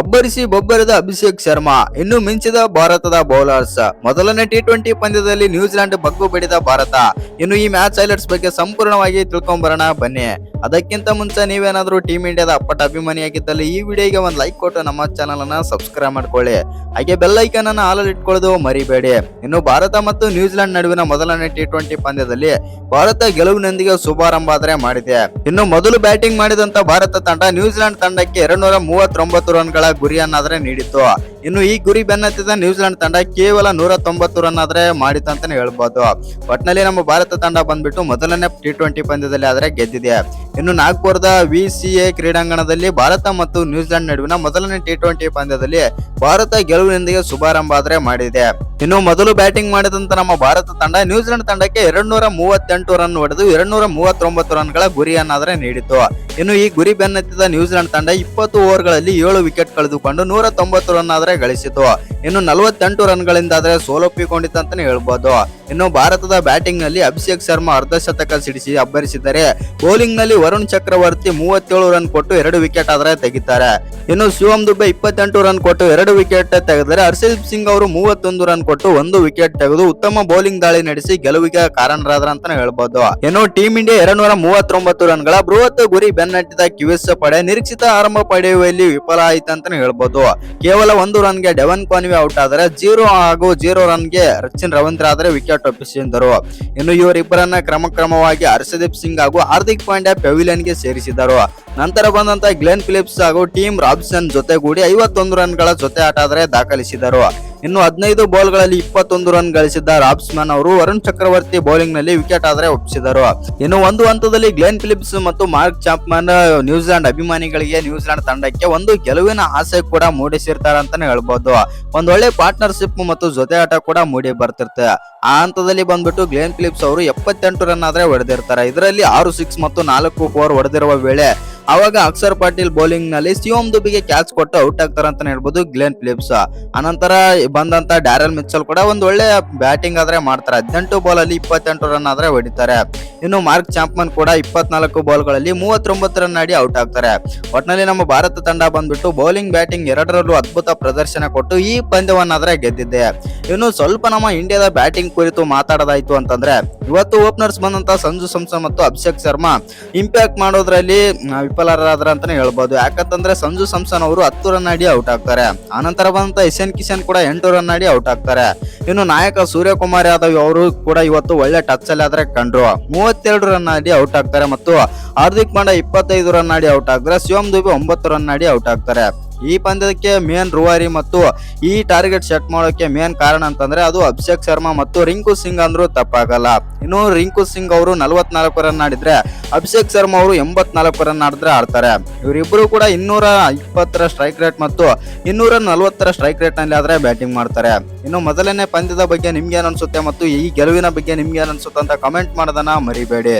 ಅಬ್ಬರಿಸಿ ಬೊಬ್ಬರದ ಅಭಿಷೇಕ್ ಶರ್ಮಾ, ಇನ್ನು ಮಿಂಚಿದ ಭಾರತದ ಬೌಲರ್ಸ್. ಮೊದಲನೇ ಟಿ ಟ್ವೆಂಟಿ ಪಂದ್ಯದಲ್ಲಿ ನ್ಯೂಜಿಲೆಂಡ್ ಬಗ್ಗು ಬಡಿದ ಭಾರತ. ಇನ್ನು ಈ ಮ್ಯಾಚ್ ಹೈಲೈಟ್ಸ್ ಬಗ್ಗೆ ಸಂಪೂರ್ಣವಾಗಿ ತಿಳ್ಕೊಂಬರೋಣ ಬನ್ನಿ. ಅದಕ್ಕಿಂತ ಮುಂಚೆ ನೀವೇನಾದರೂ ಟೀಮ್ ಇಂಡಿಯಾದ ಅಪ್ಪಟ ಅಭಿಮಾನಿಯಾಗಿದ್ದಲ್ಲಿ ಈ ವಿಡಿಯೋಗೆ ಒಂದು ಲೈಕ್ ಕೊಟ್ಟು ನಮ್ಮ ಚಾನಲನ್ನು ಅನ್ನ ಸಬ್ಸ್ಕ್ರೈಬ್ ಮಾಡ್ಕೊಳ್ಳಿ. ಹಾಗೆ ಬೆಲ್ ಐಕನ್ ಆಲ್ ಆಲಲ್ಲಿ ಇಟ್ಕೊಳ್ಳೋದು ಮರಿಬೇಡಿ. ಇನ್ನು ಭಾರತ ಮತ್ತು ನ್ಯೂಜಿಲೆಂಡ್ ನಡುವಿನ ಮೊದಲನೇ ಟಿ ಟ್ವೆಂಟಿ ಪಂದ್ಯದಲ್ಲಿ ಭಾರತ ಗೆಲುವಿನೊಂದಿಗೆ ಶುಭಾರಂಭ ಆದರೆ ಮಾಡಿದೆ. ಇನ್ನು ಮೊದಲು ಬ್ಯಾಟಿಂಗ್ ಮಾಡಿದಂತ ಭಾರತ ತಂಡ ನ್ಯೂಜಿಲೆಂಡ್ ತಂಡಕ್ಕೆ ಎರಡ್ನೂರ ಮೂವತ್ತೊಂಬತ್ತು ರನ್ಗಳ ಗುರಿಯನ್ನಾದರೆ ನೀಡಿತ್ತು. ಇನ್ನು ಈ ಗುರಿ ಬೆನ್ನತ್ತಿದ ನ್ಯೂಜಿಲೆಂಡ್ ತಂಡ ಕೇವಲ ನೂರ ತೊಂಬತ್ತು ರನ್ ಆದ್ರೆ ಮಾಡಿತ್ತು ಅಂತಾನೆ ಹೇಳ್ಬೋದು. ಒಟ್ನಲ್ಲಿ ನಮ್ಮ ಭಾರತ ತಂಡ ಬಂದ್ಬಿಟ್ಟು ಮೊದಲನೇ ಟಿ ಟ್ವೆಂಟಿ ಪಂದ್ಯದಲ್ಲಿ ಆದ್ರೆ ಗೆದ್ದಿದೆ. ಇನ್ನು ನಾಗ್ಪುರದ ವಿಸಿಎ ಕ್ರೀಡಾಂಗಣದಲ್ಲಿ ಭಾರತ ಮತ್ತು ನ್ಯೂಜಿಲೆಂಡ್ ನಡುವಿನ ಮೊದಲನೇ ಟಿ ಟ್ವೆಂಟಿ ಪಂದ್ಯದಲ್ಲಿ ಭಾರತ ಗೆಲುವಿನೊಂದಿಗೆ ಶುಭಾರಂಭ ಆದರೆ ಮಾಡಿದೆ. ಇನ್ನು ಮೊದಲು ಬ್ಯಾಟಿಂಗ್ ಮಾಡಿದಂತ ನಮ್ಮ ಭಾರತ ತಂಡ ನ್ಯೂಜಿಲೆಂಡ್ ತಂಡಕ್ಕೆ ಎರಡ್ ನೂರ ಮೂವತ್ತೆಂಟು ರನ್ ಹೊಡೆದು ಎರಡ್ ನೂರ ಮೂವತ್ತೊಂಬತ್ತು ರನ್ಗಳ ಗುರಿಯನ್ನಾದರೆ ನೀಡಿತು ಇನ್ನು ಈ ಗುರಿ ಬೆನ್ನತ್ತಿದ ನ್ಯೂಜಿಲೆಂಡ್ ತಂಡ ಇಪ್ಪತ್ತು ಓವರ್ಗಳಲ್ಲಿ ಏಳು ವಿಕೆಟ್ ಕಳೆದುಕೊಂಡು ನೂರ ತೊಂಬತ್ತು ರನ್ ಆದರೆ ಗಳಿಸಿತು. ಇನ್ನು ನಲವತ್ತೆಂಟು ರನ್ ಆದ್ರೆ ಸೋಲೊಪ್ಪಿಕೊಂಡಿತ್ತು ಅಂತಾನೆ ಹೇಳ್ಬೋದು. ಇನ್ನು ಭಾರತದ ಬ್ಯಾಟಿಂಗ್ನಲ್ಲಿ ಅಭಿಷೇಕ್ ಶರ್ಮಾ ಅರ್ಧ ಶತಕ ಸಿಡಿಸಿ ಅಬ್ಬರಿಸಿದ್ದಾರೆ ಬೌಲಿಂಗ್ನಲ್ಲಿ ವರುಣ್ ಚಕ್ರವರ್ತಿ ಮೂವತ್ತೇಳು ರನ್ ಕೊಟ್ಟು ಎರಡು ವಿಕೆಟ್ ಆದರೆ ತೆಗಿತಾರೆ. ಇನ್ನು ಶಿವಮ್ ದುಬೆ ಇಪ್ಪತ್ತೆಂಟು ರನ್ ಕೊಟ್ಟು ಎರಡು ವಿಕೆಟ್ ತೆಗೆದರೆ ಹರ್ಷದೀಪ್ ಸಿಂಗ್ ಅವರು ಮೂವತ್ತೊಂದು ರನ್ ಕೊಟ್ಟು ಒಂದು ವಿಕೆಟ್ ತೆಗೆದು ಉತ್ತಮ ಬೌಲಿಂಗ್ ದಾಳಿ ನಡೆಸಿ ಗೆಲುವಿಗೆ ಕಾರಣರಾದ್ರ ಅಂತಾನೆ ಹೇಳ್ಬೋದು. ಇನ್ನು ಟೀಂ ಇಂಡಿಯಾ ಎರಡ್ ನೂರ ಮೂವತ್ತೊಂಬತ್ತು ರನ್ಗಳ ಬೃಹತ್ ಗುರಿ ಬೆನ್ನಟ್ಟಿದ ಕ್ಯೂಎಸ್ ಪಡೆ ನಿರೀಕ್ಷಿತ ಆರಂಭ ಪಡೆಯುವಲ್ಲಿ ವಿಫಲ ಆಯಿತು ಅಂತಾನೆ ಹೇಳ್ಬೋದು. ಕೇವಲ ಒಂದು ರನ್ಗೆ ಡೆವನ್ ಕಾನ್ವೆ ಔಟ್ ಆದರೆ ಜೀರೋ ಹಾಗೂ ಜೀರೋ ರನ್ಗೆ ರಚಿನ್ ರವೀಂದ್ರ ಆದರೆ ವಿಕೆಟ್ ಒಪ್ಪಿಸಿದರು ಇನ್ನು ಇವರಿಬ್ಬರನ್ನ ಕ್ರಮಕ್ರಮವಾಗಿ ಹರ್ಷದೀಪ್ ಸಿಂಗ್ ಹಾಗೂ ಹಾರ್ದಿಕ್ ಪಾಂಡ್ಯ ಪೆವಿಲಿಯನ್ಗೆ ಸೇರಿಸಿದರು. ನಂತರ ಬಂದಂತ ಗ್ಲೆನ್ ಫಿಲಿಪ್ಸ್ ಹಾಗೂ ಟೀಮ್ ರಾಬ್ಸನ್ ಜೊತೆಗೂಡಿ ಐವತ್ತೊಂದು ರನ್ಗಳ ಜೊತೆ ಆಟ ಆದರೆ ದಾಖಲಿಸಿದರು. ಇನ್ನು ಹದಿನೈದು ಬೌಲ್ಗಳಲ್ಲಿ ಇಪ್ಪತ್ತೊಂದು ರನ್ ಗಳಿಸಿದ್ದ ರಾಬ್ಸ್ಮನ್ ಅವರು ವರುಣ್ ಚಕ್ರವರ್ತಿ ಬೌಲಿಂಗ್ನಲ್ಲಿ ವಿಕೆಟ್ ಆದರೆ ಒಪ್ಪಿಸಿದರು. ಇನ್ನು ಒಂದು ಹಂತದಲ್ಲಿ ಗ್ಲೆನ್ ಫಿಲಿಪ್ಸ್ ಮತ್ತು ಮಾರ್ಕ್ ಚಾಪ್ಮನ್ ನ್ಯೂಜಿಲೆಂಡ್ ಅಭಿಮಾನಿಗಳಿಗೆ ನ್ಯೂಜಿಲೆಂಡ್ ತಂಡಕ್ಕೆ ಒಂದು ಗೆಲುವಿನ ಆಸೆ ಕೂಡ ಮೂಡಿಸಿರ್ತಾರೆ ಅಂತಾನೆ ಹೇಳ್ಬೋದು. ಒಂದ್ ಒಳ್ಳೆ ಪಾರ್ಟ್ನರ್ಶಿಪ್ ಮತ್ತು ಜೊತೆ ಆಟ ಕೂಡ ಮೂಡಿ ಬರ್ತಿರುತ್ತೆ. ಆ ಹಂತದಲ್ಲಿ ಬಂದ್ಬಿಟ್ಟು ಗ್ಲೆನ್ ಫಿಲಿಪ್ಸ್ ಅವರು ಎಪ್ಪತ್ತೆಂಟು ರನ್ ಆದ್ರೆ ಹೊಡೆದಿರ್ತಾರೆ. ಇದರಲ್ಲಿ ಆರು, ಸಿಕ್ಸ್ ಮತ್ತು ನಾಲ್ಕು ಫೋರ್ ಹೊಡೆದಿರುವ ವೇಳೆ ಅವಾಗ ಅಕ್ಷರ್ ಪಾಟೀಲ್ ಬೌಲಿಂಗ್ನಲ್ಲಿ ಶಿವಮ್ ದುಬಿಗೆ ಕ್ಯಾಚ್ ಕೊಟ್ಟು ಔಟ್ ಆಗ್ತಾರೆ ಅಂತ ಹೇಳ್ಬೋದು ಗ್ಲೆನ್ ಫಿಲಿಪ್ಸ್. ಅನಂತರ ಬಂದಂತ ಡ್ಯಾರಲ್ ಮಿಚಲ್ ಕೂಡ ಒಂದ್ ಒಳ್ಳೆ ಬ್ಯಾಟಿಂಗ್ ಆದ್ರೆ ಮಾಡ್ತಾರೆ. ಹದಿನೆಂಟು ಬಾಲ್ ಅಲ್ಲಿ ಇಪ್ಪತ್ತೆಂಟು ರನ್ ಆದ್ರೆ ಹೊಡಿತಾರೆ. ಇನ್ನು ಮಾರ್ಕ್ ಚಾಂಪನ್ ಕೂಡ ಇಪ್ಪತ್ನಾಲ್ಕು ಬಾಲ್ಗಳಲ್ಲಿ ಮೂವತ್ತೊಂಬತ್ತು ರನ್ ಆಡಿ ಔಟ್ ಆಗ್ತಾರೆ. ಒಟ್ನಲ್ಲಿ ನಮ್ಮ ಭಾರತ ತಂಡ ಬಂದ್ಬಿಟ್ಟು ಬೌಲಿಂಗ್ ಬ್ಯಾಟಿಂಗ್ ಎರಡರಲ್ಲೂ ಅದ್ಭುತ ಪ್ರದರ್ಶನ ಕೊಟ್ಟು ಈ ಪಂದ್ಯವನ್ನಾದ್ರೆ ಗೆದ್ದಿದೆ. ಇನ್ನು ಸ್ವಲ್ಪ ನಮ್ಮ ಇಂಡಿಯಾದ ಬ್ಯಾಟಿಂಗ್ ಕುರಿತು ಮಾತಾಡೋದಾಯ್ತು ಅಂತಂದ್ರೆ, ಇವತ್ತು ಓಪನರ್ಸ್ ಬಂದಂತ ಸಂಜು ಸಂಸನ್ ಮತ್ತು ಅಭಿಷೇಕ್ ಶರ್ಮಾ ಇಂಪ್ಯಾಕ್ಟ್ ಮಾಡೋದ್ರಲ್ಲಿ ವಿಫಲರಾದ್ರ ಅಂತಾನೆ ಹೇಳ್ಬೋದು. ಯಾಕಂತಂದ್ರೆ ಸಂಜು ಸಂಸನ್ ಅವರು ಹತ್ತು ರನ್ ಆಡಿ ಔಟ್ ಆಗ್ತಾರೆ. ಆನಂತರ ಬಂದಂತ ಇಶಾನ್ ಕಿಶನ್ ಕೂಡ ಎಂಟು ರನ್ ಆಡಿ ಔಟ್ ಆಗ್ತಾರೆ. ಇನ್ನು ನಾಯಕ ಸೂರ್ಯಕುಮಾರ್ ಯಾದವ್ ಅವರು ಕೂಡ ಇವತ್ತು ಒಳ್ಳೆ ಟಚ್ ಅಲ್ಲಿ ಆದ್ರೆ ಕಂಡ್ರು. ಮೂವತ್ತೆರಡು ರನ್ ಆಡಿ ಔಟ್ ಆಗ್ತಾರೆ ಮತ್ತು ಹಾರ್ದಿಕ್ ಪಾಂಡ ಇಪ್ಪತ್ತೈದು ರನ್ ಆಡಿ ಔಟ್ ಆಗ್ತಾರೆ. ಶಿವಮ್ ದುಬೆ ಒಂಬತ್ತು ರನ್ ಆಡಿ ಔಟ್ ಆಗ್ತಾರೆ. ಈ ಪಂದ್ಯಕ್ಕೆ ಮೇನ್ ರುವಾರಿ ಮತ್ತು ಈ ಟಾರ್ಗೆಟ್ ಸೆಟ್ ಮಾಡೋಕೆ ಮೇನ್ ಕಾರಣ ಅಂತಂದ್ರೆ ಅದು ಅಭಿಷೇಕ್ ಶರ್ಮಾ ಮತ್ತು ರಿಂಕು ಸಿಂಗ್ ಅಂದ್ರು ತಪ್ಪಾಗಲ್ಲ. ಇನ್ನು ರಿಂಕು ಸಿಂಗ್ ಅವರು ನಲವತ್ನಾಲ್ಕು ರನ್ ಆಡಿದ್ರೆ ಅಭಿಷೇಕ್ ಶರ್ಮಾ ಅವರು ಎಂಬತ್ನಾಲ್ಕು ರನ್ ಆಡಿದ್ರೆ ಆಡ್ತಾರೆ. ಇವರಿಬ್ಬರು ಕೂಡ ಇನ್ನೂರ ಇಪ್ಪತ್ತರ ಸ್ಟ್ರೈಕ್ ರೇಟ್ ಮತ್ತು ಇನ್ನೂರ ನಲವತ್ತರ ಸ್ಟ್ರೈಕ್ ರೇಟ್ನಲ್ಲಿ ಆದ್ರೆ ಬ್ಯಾಟಿಂಗ್ ಮಾಡ್ತಾರೆ. ಇನ್ನು ಮೊದಲನೇ ಪಂದ್ಯದ ಬಗ್ಗೆ ನಿಮ್ಗೆ ಅನ್ಸುತ್ತೆ ಮತ್ತು ಈ ಗೆಲುವಿನ ಬಗ್ಗೆ ನಿಮ್ಗೆ ಅನ್ಸುತ್ತೆ ಅಂತ ಕಮೆಂಟ್ ಮಾಡೋದನ್ನ ಮರಿಬೇಡಿ.